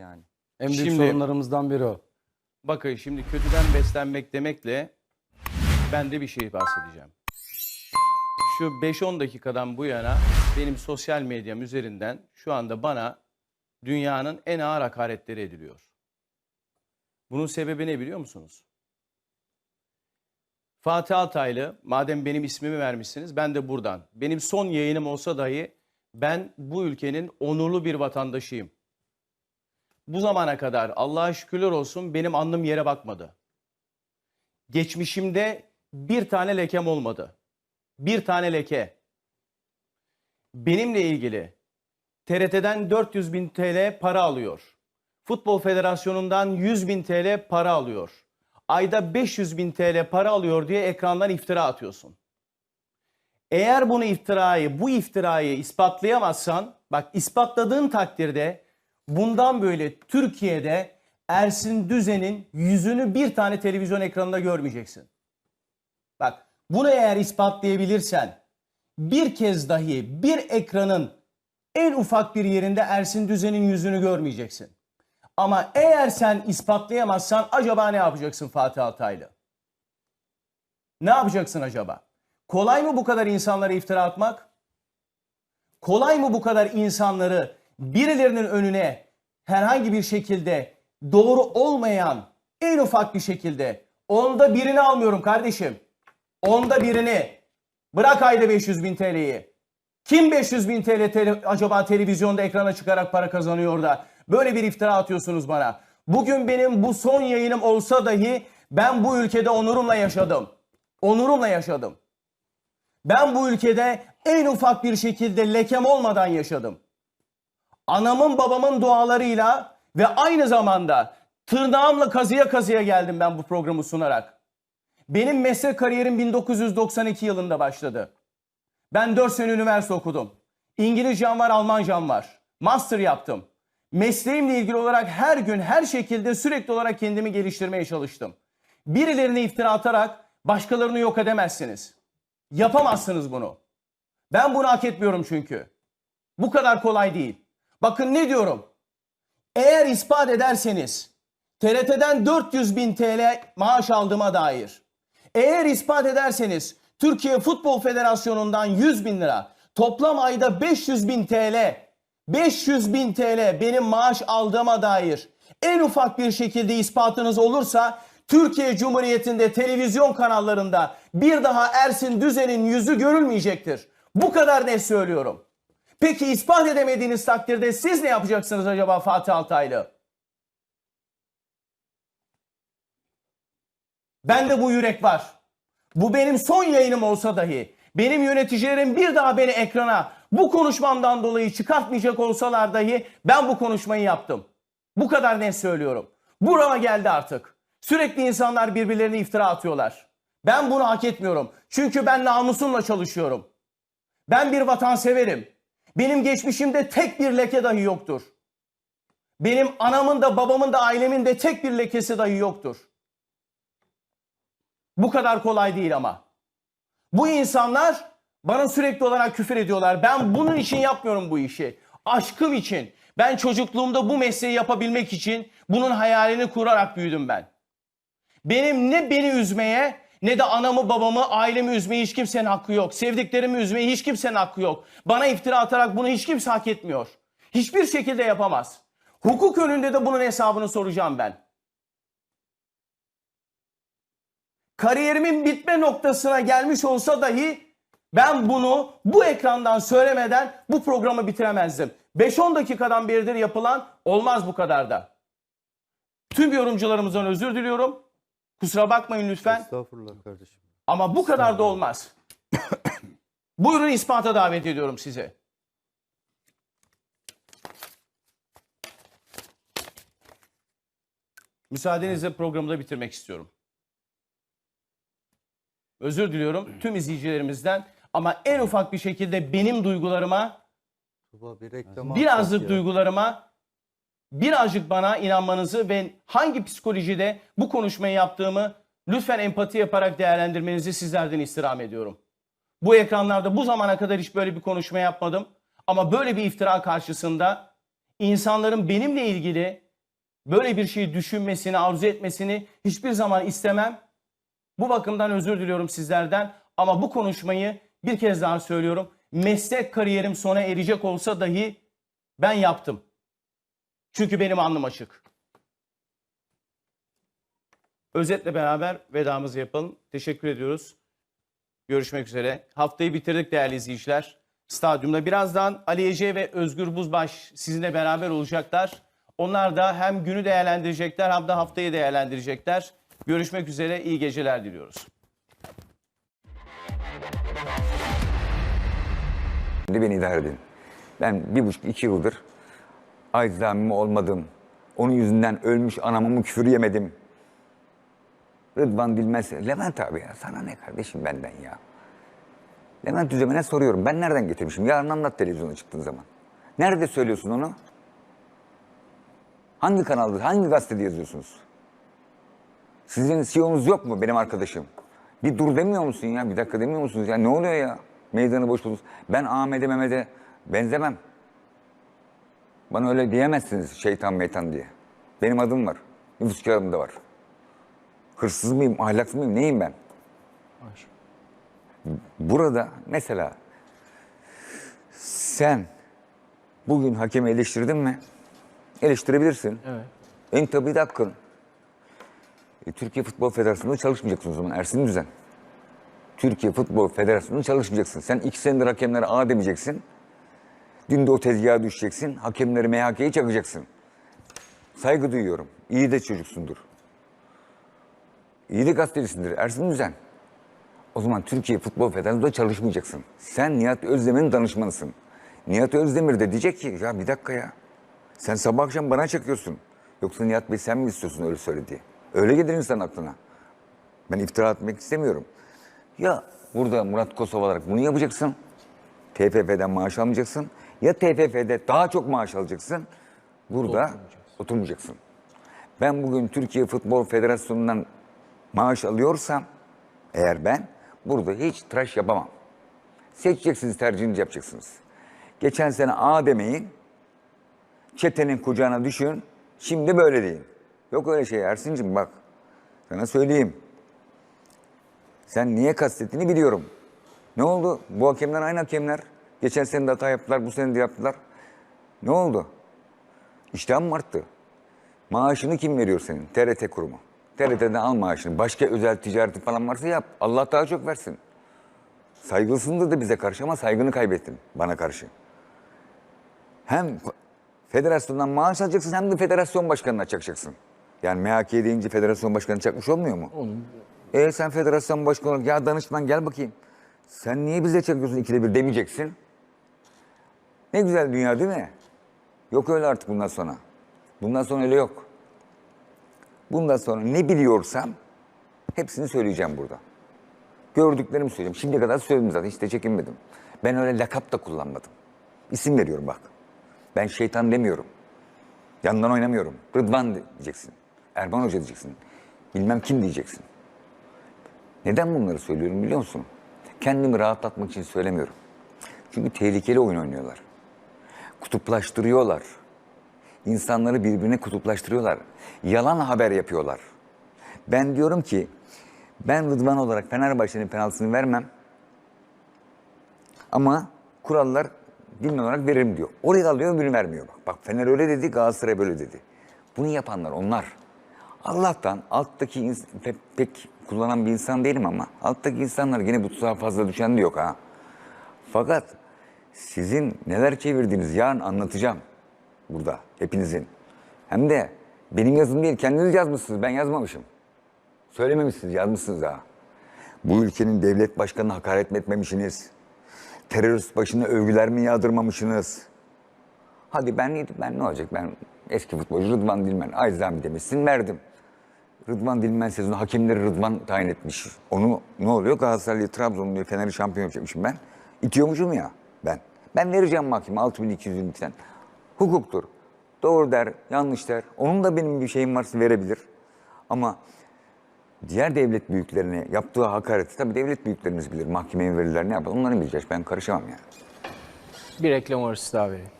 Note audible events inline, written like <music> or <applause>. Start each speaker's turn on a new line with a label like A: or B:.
A: yani.
B: En büyük
C: Şimdi-
B: sorunlarımızdan biri o.
C: Bakın şimdi kötüden beslenmek demekle ben de bir şey bahsedeceğim. Şu 5-10 dakikadan bu yana benim sosyal medyam üzerinden şu anda bana dünyanın en ağır hakaretleri ediliyor. Bunun sebebi ne biliyor musunuz? Fatih Altaylı, madem benim ismimi vermişsiniz ben de buradan. Benim son yayınım olsa dahi ben bu ülkenin onurlu bir vatandaşıyım. Bu zamana kadar Allah'a şükürler olsun benim alnım yere bakmadı. Geçmişimde bir tane lekem olmadı. Bir tane leke. Benimle ilgili TRT'den 400 bin TL para alıyor. Futbol Federasyonu'ndan 100 bin TL para alıyor. Ayda 500 bin TL para alıyor diye ekrandan iftira atıyorsun. Eğer bunu iftirayı, bu iftirayı ispatlayamazsan, bak ispatladığın takdirde bundan böyle Türkiye'de Ersin Düzen'in yüzünü bir tane televizyon ekranında görmeyeceksin. Bak bunu eğer ispatlayabilirsen bir kez dahi bir ekranın en ufak bir yerinde Ersin Düzen'in yüzünü görmeyeceksin. Ama eğer sen ispatlayamazsan acaba ne yapacaksın Fatih Altaylı? Ne yapacaksın acaba? Kolay mı bu kadar insanlara iftira atmak? Kolay mı bu kadar insanları birilerinin önüne herhangi bir şekilde doğru olmayan en ufak bir şekilde onda birini almıyorum kardeşim. Onda birini. Bırak ayda 500 bin TL'yi. Kim 500 bin TL, tele- acaba televizyonda ekrana çıkarak para kazanıyor da böyle bir iftira atıyorsunuz bana. Bugün benim bu son yayınım olsa dahi ben bu ülkede onurumla yaşadım. Onurumla yaşadım. Ben bu ülkede en ufak bir şekilde lekem olmadan yaşadım. Anamın babamın dualarıyla ve aynı zamanda tırnağımla kazıya kazıya geldim ben bu programı sunarak. Benim meslek kariyerim 1992 yılında başladı. Ben 4 sene üniversite okudum. İngilizcem var, Almancam var. Master yaptım. Mesleğimle ilgili olarak her gün her şekilde sürekli olarak kendimi geliştirmeye çalıştım. Birilerine iftira atarak başkalarını yok edemezsiniz. Yapamazsınız bunu. Ben bunu hak etmiyorum çünkü. Bu kadar kolay değil. Bakın ne diyorum. Eğer ispat ederseniz TRT'den 400 bin TL maaş aldığıma dair. Eğer ispat ederseniz Türkiye Futbol Federasyonu'ndan 100 bin lira toplam ayda 500 bin TL 500 bin TL benim maaş aldığıma dair en ufak bir şekilde ispatınız olursa Türkiye Cumhuriyeti'nde televizyon kanallarında bir daha Ersin Düzen'in yüzü görülmeyecektir. Bu kadar net söylüyorum. Peki ispat edemediğiniz takdirde siz ne yapacaksınız acaba Fatih Altaylı? Bende bu yürek var. Bu benim son yayınım olsa dahi benim yöneticilerim bir daha beni ekrana bu konuşmamdan dolayı çıkartmayacak olsalar dahi ben bu konuşmayı yaptım. Bu kadar net söylüyorum. Burama geldi artık. Sürekli insanlar birbirlerine iftira atıyorlar. Ben bunu hak etmiyorum. Çünkü ben namusumla çalışıyorum. Ben bir vatanseverim. Benim geçmişimde tek bir leke dahi yoktur. Benim anamın da babamın da ailemin de tek bir lekesi dahi yoktur. Bu kadar kolay değil ama. Bu insanlar bana sürekli olarak küfür ediyorlar. Ben bunun için yapmıyorum bu işi. Aşkım için. Ben çocukluğumda bu mesleği yapabilmek için bunun hayalini kurarak büyüdüm ben. Benim ne beni üzmeye ne de anamı babamı ailemi üzmeye hiç kimsenin hakkı yok. Sevdiklerimi üzmeye hiç kimsenin hakkı yok. Bana iftira atarak bunu hiç kimse hak etmiyor. Hiçbir şekilde yapamaz. Hukuk önünde de bunun hesabını soracağım ben. kariyerimin bitme noktasına gelmiş olsa dahi ben bunu bu ekrandan söylemeden bu programı bitiremezdim. 5-10 dakikadan beridir yapılan olmaz bu kadar da. Tüm yorumcularımızdan özür diliyorum. Kusura bakmayın lütfen.
A: Estağfurullah kardeşim.
C: Ama bu kadar da olmaz. <coughs> Buyurun ispata davet ediyorum sizi. Müsaadenizle programı da bitirmek istiyorum. Özür diliyorum <coughs> tüm izleyicilerimizden ama en ufak bir şekilde benim duygularıma,
A: Tuba bir reklama
C: birazcık duygularıma, birazcık bana inanmanızı ve hangi psikolojide bu konuşmayı yaptığımı lütfen empati yaparak değerlendirmenizi sizlerden istirham ediyorum. Bu ekranlarda bu zamana kadar hiç böyle bir konuşma yapmadım ama böyle bir iftira karşısında insanların benimle ilgili böyle bir şeyi düşünmesini, arzu etmesini hiçbir zaman istemem. Bu bakımdan özür diliyorum sizlerden ama bu konuşmayı bir kez daha söylüyorum. Meslek kariyerim sona erecek olsa dahi ben yaptım. Çünkü benim alnım açık. Özetle beraber vedamızı yapalım. Teşekkür ediyoruz. Görüşmek üzere. Haftayı bitirdik değerli izleyiciler. Stadyumda birazdan Ali Ece ve Özgür Buzbaş sizinle beraber olacaklar. Onlar da hem günü değerlendirecekler hem de haftayı değerlendirecekler. Görüşmek üzere. iyi geceler diliyoruz.
B: Beni idare edin. Ben bir buçuk iki yıldır aczamimi olmadım. Onun yüzünden ölmüş anamın küfür yemedim. Rıdvan Dilmez, Levent abi ya sana ne kardeşim benden ya. Levent Düzemen'e soruyorum. Ben nereden getirmişim? Yarın anlat televizyona çıktığın zaman. Nerede söylüyorsun onu? Hangi kanalda, hangi gazetede yazıyorsunuz? Sizin CEO'nuz yok mu benim arkadaşım? Bir dur demiyor musun ya? Bir dakika demiyor musunuz ya? Ne oluyor ya? Meydanı boş buldunuz. Ben Ahmet'e Mehmet'e benzemem. Bana öyle diyemezsiniz şeytan meytan diye. Benim adım var. Nüfus kağıdımda var. Hırsız mıyım, ahlaksız mıyım, neyim ben? Burada mesela sen bugün hakemi eleştirdin mi? Eleştirebilirsin.
C: Evet.
B: En tabii de hakkın. E, Türkiye Futbol Federasyonu'nda çalışmayacaksın o zaman Ersin Düzen. Türkiye Futbol Federasyonu'nda çalışmayacaksın. Sen iki senedir hakemlere A demeyeceksin. Dün de o tezgaha düşeceksin. Hakemleri MHK'yi çakacaksın. Saygı duyuyorum. İyi de çocuksundur. İyi de gazetecisindir. Ersin Düzen. O zaman Türkiye Futbol Federasyonu'nda çalışmayacaksın. Sen Nihat Özdemir'in danışmanısın. Nihat Özdemir de diyecek ki ya bir dakika ya. Sen sabah akşam bana çakıyorsun. Yoksa Nihat Bey sen mi istiyorsun öyle söyle diye. Öyle gelir insan aklına. Ben iftira etmek istemiyorum. Ya burada Murat Kosov olarak bunu yapacaksın. TFF'den maaş almayacaksın. Ya TFF'de daha çok maaş alacaksın. Burada oturmayacaksın. Ben bugün Türkiye Futbol Federasyonu'ndan maaş alıyorsam eğer ben burada hiç tıraş yapamam. Seçeceksiniz, tercihinizi yapacaksınız. Geçen sene A demeyin, çetenin kucağına düşün, şimdi böyle deyin. Yok öyle şey Ersin'cim bak, sana söyleyeyim. Sen niye kastettiğini biliyorum. Ne oldu? Bu hakemler aynı hakemler. Geçen sene de hata yaptılar, bu sene de yaptılar. Ne oldu? İştahın mı arttı? Maaşını kim veriyor senin? TRT kurumu. TRT'den al maaşını. Başka özel ticareti falan varsa yap. Allah daha çok versin. Saygılısındır da bize karşı ama saygını kaybettin bana karşı. Hem federasyondan maaş alacaksın hem de federasyon başkanına çakacaksın. Yani MHK deyince federasyon başkanı çakmış olmuyor mu? E sen federasyon başkanı olarak ya danışman gel bakayım. Sen niye bize çakıyorsun ikide bir demeyeceksin. Ne güzel dünya değil mi? Yok öyle artık bundan sonra. Bundan sonra öyle yok. Bundan sonra ne biliyorsam hepsini söyleyeceğim burada. Gördüklerimi söyleyeyim. Şimdiye kadar söyledim zaten hiç de çekinmedim. Ben öyle lakap da kullanmadım. İsim veriyorum bak. Ben şeytan demiyorum. Yandan oynamıyorum. Rıdvan diyeceksin. Erman Hoca diyeceksin. Bilmem kim diyeceksin. Neden bunları söylüyorum biliyor musun? Kendimi rahatlatmak için söylemiyorum. Çünkü tehlikeli oyun oynuyorlar. Kutuplaştırıyorlar. İnsanları birbirine kutuplaştırıyorlar. Yalan haber yapıyorlar. Ben diyorum ki ben Rıdvan olarak Fenerbahçe'nin penaltısını vermem. Ama kurallar din olarak veririm diyor. Oraya alıyor öbürünü vermiyor. Bak, bak Fener öyle dedi Galatasaray böyle dedi. Bunu yapanlar onlar. Allah'tan alttaki pek, pek kullanan bir insan değilim ama alttaki insanlar yine bu tuzağa fazla düşen de yok ha. Fakat sizin neler çevirdiğiniz yarın anlatacağım burada hepinizin. Hem de benim yazım değil kendiniz yazmışsınız ben yazmamışım. Söylememişsiniz yazmışsınız ha. Bu ülkenin devlet başkanına hakaret mi etmemişsiniz? Terörist başına övgüler mi yağdırmamışsınız? Hadi ben ben ne olacak ben eski futbolcu Rıdvan Dilmen Ayzami demişsin verdim. Rıdvan Dilmen sezonu hakemleri Rıdvan tayin etmiş. Onu ne oluyor Galatasaray'ı Trabzon'u Fener'i şampiyon yapacakmışım ben. İtiyormuşum ya ben. Ben vereceğim mahkeme 6220'den. Hukuktur. Doğru der, yanlış der. Onun da benim bir şeyim varsa verebilir. Ama diğer devlet büyüklerine yaptığı hakareti tabii devlet büyüklerimiz bilir. Mahkemeye verirler ne yapar onların bileceğiz. Ben karışamam yani.
D: Bir reklam arası daha verelim.